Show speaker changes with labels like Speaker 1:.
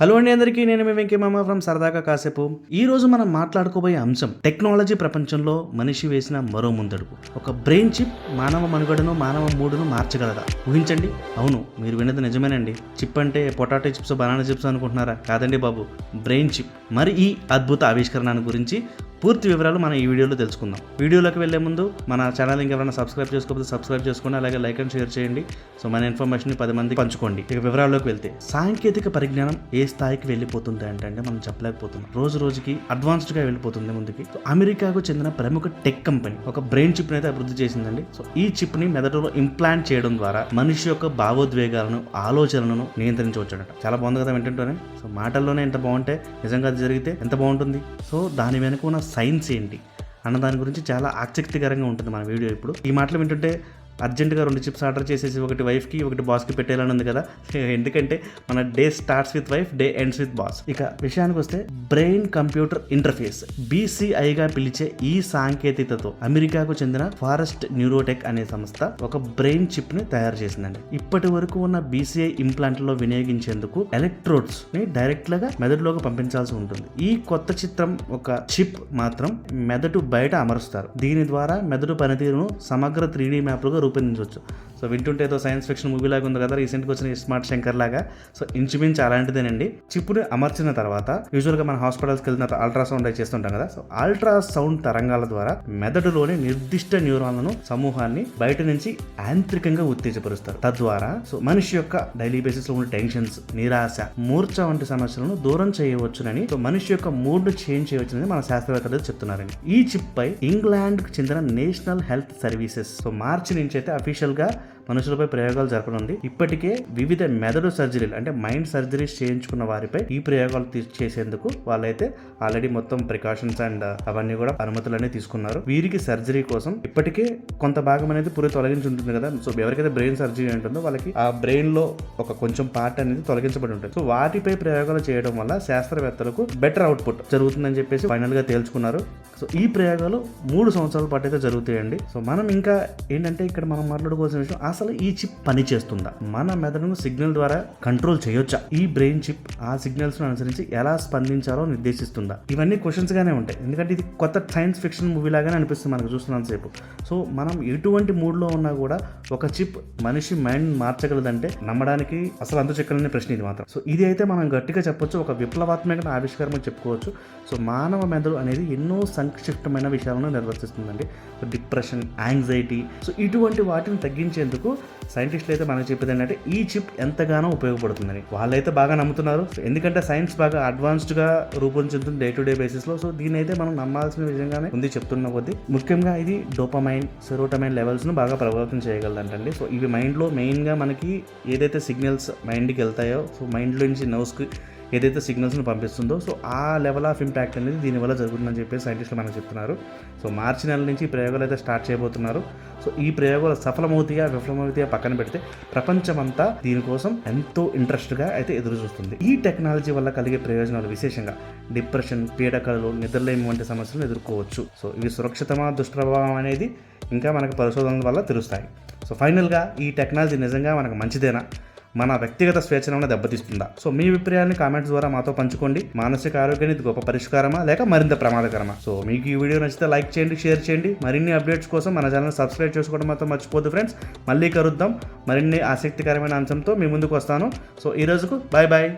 Speaker 1: Hello అండి అందరికీ నేను మీ వెంకీ ఫ్రమ్ సరదాగా కాసేపు. ఈ రోజు మనం మాట్లాడుకోబోయే అంశం టెక్నాలజీ ప్రపంచంలో మనిషి వేసిన మరో ముందడుగు. ఒక బ్రెయిన్ చిప్ మానవ మనుగడను మానవ మూడును మార్చగలదా? ఊహించండి. అవును మీరు విన్నది నిజమేనండి. చిప్ అంటే పొటాటో చిప్స్ బనానా చిప్స్ అనుకుంటున్నారా? కాదండి బాబు బ్రెయిన్ చిప్. మరి ఈ అద్భుత ఆవిష్కరణ గురించి పూర్తి వివరాలు మనం ఈ వీడియోలో తెలుసుకుందాం. వీడియోలోకి వెళ్ళే ముందు మన ఛానల్ ఇంకెవరైనా సబ్స్క్రైబ్ చేసుకోకపోతే సబ్స్క్రైబ్ చేసుకోండి అలాగే లైక్ అండ్ షేర్ చేయండి. సో మన ఇన్ఫర్మేషన్ పది మందికి పంచుకోండి. ఇక వివరాల్లోకి వెళ్తే సాంకేతిక పరిజ్ఞానం ఏ స్థాయికి వెళ్ళిపోతుంది అంటే మనం చెప్పలేకపోతున్నాం. రోజు రోజుకి అడ్వాన్స్డ్గా వెళ్ళిపోతుంది ముందుకి. సో అమెరికాకు చెందిన ప్రముఖ టెక్ కంపెనీ ఒక బ్రెయిన్ చిప్ అయితే అభివృద్ధి చేసిందండి. సో ఈ చిప్ని మెదడులో ఇంప్లాంట్ చేయడం ద్వారా మనిషి యొక్క భావోద్వేగాలను ఆలోచనలను నియంత్రించవచ్చునట చాలా బాగుంది కదా వింటుంటేనే. సో మాటల్లోనే ఎంత బాగుంటే నిజంగా అది జరిగితే ఎంత బాగుంటుంది? సో దాని వెనుక ఉన్న సైన్స్ ఏంటి అన్న దాని గురించి చాలా ఆసక్తికరంగా ఉంటుంది మన వీడియో ఇప్పుడు. ఈ మాటలు వింటుంటే అర్జెంటుగా రెండు చిప్స్ ఆర్డర్ చేసేసి ఒకటి వైఫ్కి ఒకటి బాస్కి పెట్టేయాలని ఉంది కదా. ఎందుకంటే మన day starts with wife day ends with boss. ఇక విషయానికి వస్తే బ్రెయిన్ కంప్యూటర్ ఇంటర్ఫేస్ బీసీఐగా పిలిచే ఈ సాంకేతికతతో అమెరికాకు చెందిన ఫారెస్ట్ న్యూరోటెక్ అనే సంస్థ ఒక బ్రెయిన్ చిప్ని తయారు చేసిందండి. ఇప్పటి వరకు ఉన్న బీసీఐ ఇంప్లాంట్లో వినియోగించేందుకు ఎలక్ట్రోడ్స్ని డైరెక్ట్గా మెదడులోకి పంపించాల్సి ఉంటుంది. ఈ కొత్త చిత్రం ఒక చిప్ మాత్రం మెదడు బయట అమరుస్తారు. దీని ద్వారా మెదడు పనితీరును సమగ్ర త్రీడీ మ్యాప్ మ్యాప్లుగా రూపొందించవచ్చు. సో వింటుంటే ఏదో సైన్స్ ఫిక్షన్ మూవీ లాగా ఉంది కదా రీసెంట్గా వచ్చిన స్మార్ట్ శంకర్ లాగా. సో ఇంచుమించు అలాంటిదేనండి. చిప్పుని అమర్చిన తర్వాత యూజువల్గా మన హాస్పిటల్స్కి వెళ్ళిన అల్ట్రాసౌండ్ అయి చేస్తుంటాం కదా. సో అల్ట్రాసౌండ్ తరంగాల ద్వారా మెదడులోని నిర్దిష్ట న్యూరాన్లను సమూహాన్ని బయట నుంచి యాంత్రికంగా ఉత్తేజపరుస్తారు. తద్వారా సో మనిషి యొక్క డైలీ బేసిస్లో ఉన్న టెన్షన్స్ నిరాశ మూర్ఛ వంటి సమస్యలను దూరం చేయవచ్చునని సో మనిషి యొక్క మూడ్ చేంజ్ చేయవచ్చునని మన శాస్త్రవేత్తలు చెప్తున్నారండి. ఈ చిప్ పై ఇంగ్లాండ్కు చెందిన నేషనల్ హెల్త్ సర్వీసెస్ సో మార్చి నుంచి అయితే అఫీషియల్గా మనుషులపై ప్రయోగాలు జరపనుంది ఇప్పటికే వివిధ మెదడు సర్జరీలు అంటే మైండ్ సర్జరీస్ చేయించుకున్న వారిపై ఈ ప్రయోగాలు చేసేందుకు వాళ్ళైతే ఆల్రెడీ మొత్తం ప్రికాషన్స్ అండ్ అవన్నీ కూడా అనుమతులన్నీ తీసుకున్నారు. వీరికి సర్జరీ కోసం ఇప్పటికే కొంత భాగం అనేది పూర్తి తొలగించి ఉంటుంది కదా. సో ఎవరికైతే బ్రెయిన్ సర్జరీ ఉంటుందో వాళ్ళకి ఆ బ్రెయిన్లో ఒక కొంచెం పార్ట్ అనేది తొలగించబడి ఉంటుంది. సో వాటిపై ప్రయోగాలు చేయడం వల్ల శాస్త్రవేత్తలకు బెటర్ అవుట్పుట్ జరుగుతుందని చెప్పేసి ఫైనల్గా తేల్చుకున్నారు. సో ఈ ప్రయోగాలు మూడు సంవత్సరాల పాటు అయితే జరుగుతాయండి. సో మనం ఇంకా ఏంటంటే ఇక్కడ మనం మాట్లాడుకోవాల్సిన విషయం అసలు ఈ చిప్ పని చేస్తుందా? మన మెదడును సిగ్నల్ ద్వారా కంట్రోల్ చేయొచ్చా? ఈ బ్రెయిన్ చిప్ ఆ సిగ్నల్స్ అనుసరించి ఎలా స్పందించాలో నిర్దేశిస్తుందా? ఇవన్నీ క్వశ్చన్స్ గానే ఉంటాయి. ఎందుకంటే ఇది కొత్త సైన్స్ ఫిక్షన్ మూవీ లాగానే అనిపిస్తుంది మనకు చూస్తున్నంతసేపు సో మనం ఎటువంటి మూడ్లో ఉన్నా కూడా ఒక చిప్ మనిషి మైండ్ మార్చగలదంటే నమ్మడానికి అసలు అంత చెక్కలేని ప్రశ్న ఇది మాత్రం. సో ఇది అయితే మనం గట్టిగా చెప్పొచ్చు. ఒక విప్లవాత్మక ఆవిష్కారం చెప్పుకోవచ్చు. సో మానవ మెదడు అనేది ఎన్నో సంక్షిప్తమైన విషయాలను నిర్వర్తిస్తుందండి. Depression anxiety. సో ఇటువంటి వాటిని తగ్గించేందుకు సైంటిస్టులు అయితే మనకు చెప్పేది ఏంటంటే ఈ చిప్ ఎంతగానో ఉపయోగపడుతుందని. వాళ్ళైతే బాగా నమ్ముతున్నారు. ఎందుకంటే సైన్స్ బాగా అడ్వాన్స్డ్గా రూపొందుతుంది డే టు డే బేసిస్లో సో దీని అయితే మనం నమ్మాల్సిన విధంగానే ఉంది చెప్తున్న కొద్దీ. ముఖ్యంగా ఇది డోపమైన్ సెరోటమైన్ లెవెల్స్ను బాగా ప్రభావితం చేయగలదంటండి. సో ఇవి మైండ్లో మెయిన్గా మనకి ఏదైతే సిగ్నల్స్ మైండ్కి వెళ్తాయో సో మైండ్లో నుంచి నర్వ్స్కి ఏదైతే సిగ్నల్స్ని పంపిస్తుందో సో ఆ లెవెల్ ఆఫ్ ఇంపాక్ట్ అనేది దీనివల్ల జరుగుతుందని చెప్పి సైంటిస్టులు మనకు చెప్తున్నారు. సో మార్చి నెల నుంచి ప్రయోగాలు అయితే స్టార్ట్ చేయబోతున్నారు. సో ఈ ప్రయోగాలు సఫలమవుతాయా విఫలమవుతాయా పక్కన పెడితే ప్రపంచమంతా దీనికోసం ఎంతో ఇంట్రెస్ట్గా అయితే ఎదురు చూస్తుంది ఈ టెక్నాలజీ వల్ల కలిగే ప్రయోజనాలు విశేషంగా డిప్రెషన్ పీడకలు నిద్రలేమి వంటి సమస్యలను ఎదుర్కోవచ్చు. సో ఇవి సురక్షితమా దుష్ప్రభావం అనేది ఇంకా మనకు పరిశోధనల వల్ల తెలుస్తాయి. సో ఫైనల్గా ఈ టెక్నాలజీ నిజంగా మనకు మంచిదేనా? మన వ్యక్తిగత స్వేచ్ఛను దెబ్బతీస్తుందా? సో మీ అభిప్రాయాన్ని కామెంట్స్ ద్వారా మాతో పంచుకోండి. మానసిక ఆరోగ్యానికి గొప్ప పరిష్కారమా? లేక మరింత ప్రమాదకరమా? సో మీకు ఈ వీడియో నచ్చితే లైక్ చేయండి షేర్ చేయండి. మరిన్ని అప్డేట్స్ కోసం మన ఛానల్ సబ్స్క్రైబ్ చేసుకోవడం మాత్రం మర్చిపోద్దు ఫ్రెండ్స్. మళ్ళీ కలుద్దాం. మరిన్ని ఆసక్తికరమైన అంశంతో మీ ముందుకు వస్తాను. సో ఈ రోజుకు బాయ్ బాయ్